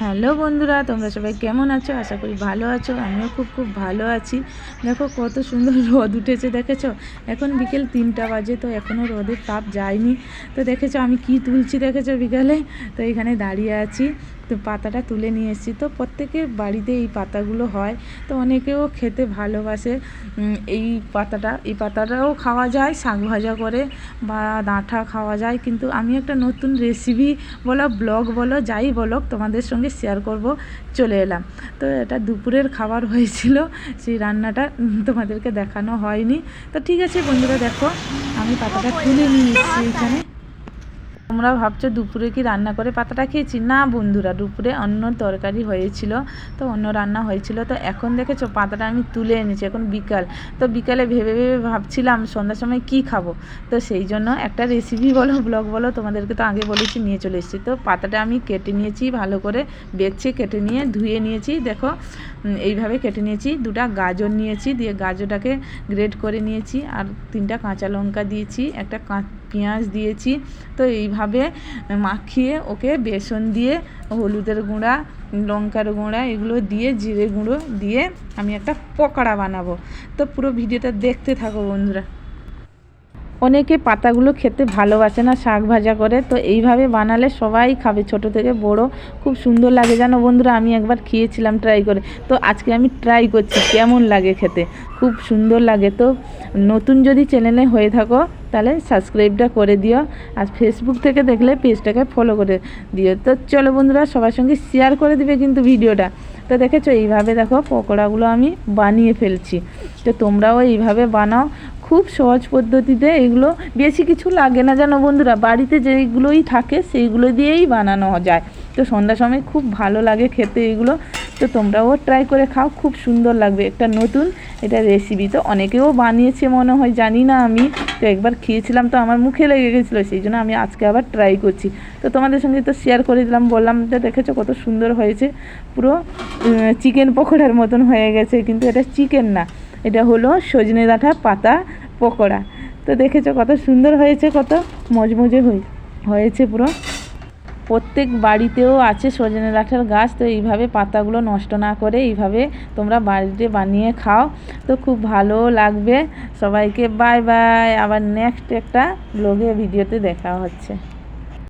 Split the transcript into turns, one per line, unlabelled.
Hello বন্ধুরা, তোমরা সবাই কেমন আছো? আশা করি ভালো আছো, আমিও খুব খুব ভালো আছি। দেখো কত সুন্দর রোদ উঠেছে, দেখেছ? এখন বিকেল তিনটা বাজে, তো এখনও রোদের তাপ যায়নি। তো দেখেছ আমি কি তুলছি, দেখেছ বিকালে? তো এখানে দাঁড়িয়ে আছি। তো পাতাটা তুলে নিয়ে এসেছি। তো প্রত্যেকের বাড়িতে এই পাতাগুলো হয়। তো অনেকেও খেতে ভালোবাসে। এই পাতাটা, এই পাতাটাও খাওয়া যায়, শাক ভাজা করে বা ডাঁটা খাওয়া যায়। কিন্তু আমি একটা নতুন রেসিপি বলো ব্লগ বলো, যাই বলো, তোমাদের সঙ্গে শেয়ার করব। চলে এলাম। তো এটা দুপুরের খাবার হয়েছিল। সেই রান্নাটা তোমাদেরকে দেখানো হয়নি। তো ঠিক আছে বন্ধুরা, দেখো, আমি পাতাটা তুলে নিয়ে এসেছি এখানে। তোমরা ভাবছ দুপুরে কি রান্না করে পাতাটা খেয়েছি? না বন্ধুরা, দুপুরে অন্য তরকারি হয়েছিল, তো অন্য রান্না হয়েছিল। তো এখন দেখেছ পাতাটা আমি তুলে এনেছি, এখন বিকাল। তো বিকালে ভেবে ভেবে ভাবছিলাম সন্ধ্যার সময় কি খাব? তো সেই জন্য একটা রেসিপি বলো ব্লগ বলো, তোমাদেরকে তো আগে বলেছি, নিয়ে চলে এসেছি। তো পাতাটা আমি কেটে নিয়েছি, ভালো করে বেছে কেটে নিয়ে ধুয়ে নিয়েছি। দেখো এইভাবে কেটে নিয়েছি, দুটা গাজর নিয়েছি, দিয়ে গাজরটাকে গ্রেড করে নিয়েছি, আর তিনটা কাঁচা লঙ্কা দিয়েছি, একটা কা পেঁয়াজ দিয়েছি। তো এইভাবে মাখিয়ে ওকে বেসন দিয়ে হলুদের গুঁড়া, লঙ্কার গুঁড়া এগুলো দিয়ে জিরে গুঁড়ো দিয়ে আমি একটা পকোড়া বানাবো। তো পুরো ভিডিওটা দেখতে থাকো বন্ধুরা। অনেকে পাতাগুলো খেতে ভালোবাসে না, শাক ভাজা করে। তো এইভাবে বানালে সবাই খাবে, ছোট থেকে বড়। খুব সুন্দর লাগে জানো বন্ধুরা, আমি একবার খেয়েছিলাম, ট্রাই করে। তো আজকে আমি ট্রাই করছি, কেমন লাগে খেতে? খুব সুন্দর লাগে তো। নতুন যদি চ্যানেলে হয়ে থাকো, তাহলে সাবস্ক্রাইবটা করে দিও আর ফেসবুক থেকে দেখলে পেজটাকে ফলো করে দিও। তো চলো বন্ধুরা, সবার সঙ্গে শেয়ার করে দিবে কিন্তু ভিডিওটা। তো দেখেছ, এইভাবে দেখো পকোড়াগুলো আমি বানিয়ে ফেলছি। তো তোমরাও এইভাবে বানাও। খুব সহজ পদ্ধতিতে এগুলো বেশি কিছু লাগে না, জানো বন্ধুরা। বাড়িতে যেইগুলোই থাকে, সেইগুলো দিয়েই বানানো যায়। তো সন্ধ্যার সময় খুব ভালো লাগে খেতে এগুলো। তো তোমরাও ট্রাই করে খাও, খুব সুন্দর লাগবে। একটা নতুন এটা রেসিপি তো অনেকেও বানিয়েছে মনে হয়, জানি না আমি। তো একবার খেয়েছিলাম তো আমার মুখে লেগে গেছিল, সেই জন্য আমি আজকে আবার ট্রাই করছি। তো তোমাদের সঙ্গে তো শেয়ার করে দিলাম, বললাম যে দেখেছ কত সুন্দর হয়েছে। পুরো চিকেন পকোড়ার মতন হয়ে গেছে, কিন্তু এটা চিকেন না। এটা হলো সজনে ডাঁটা পাতা পকোড়া। তো দেখেছ কত সুন্দর হয়েছে, কত মজমজে হয়ে হয়েছে পুরো। প্রত্যেক বাড়িতেও আছে সজনে ডাঁটার গাছ, তো এইভাবে পাতাগুলো নষ্ট না করে এইভাবে তোমরা বাড়িতে বানিয়ে খাও। তো খুব ভালো লাগবে। সবাইকে বাই বাই আবার নেক্সট একটা ব্লগে ভিডিওতে দেখা হচ্ছে।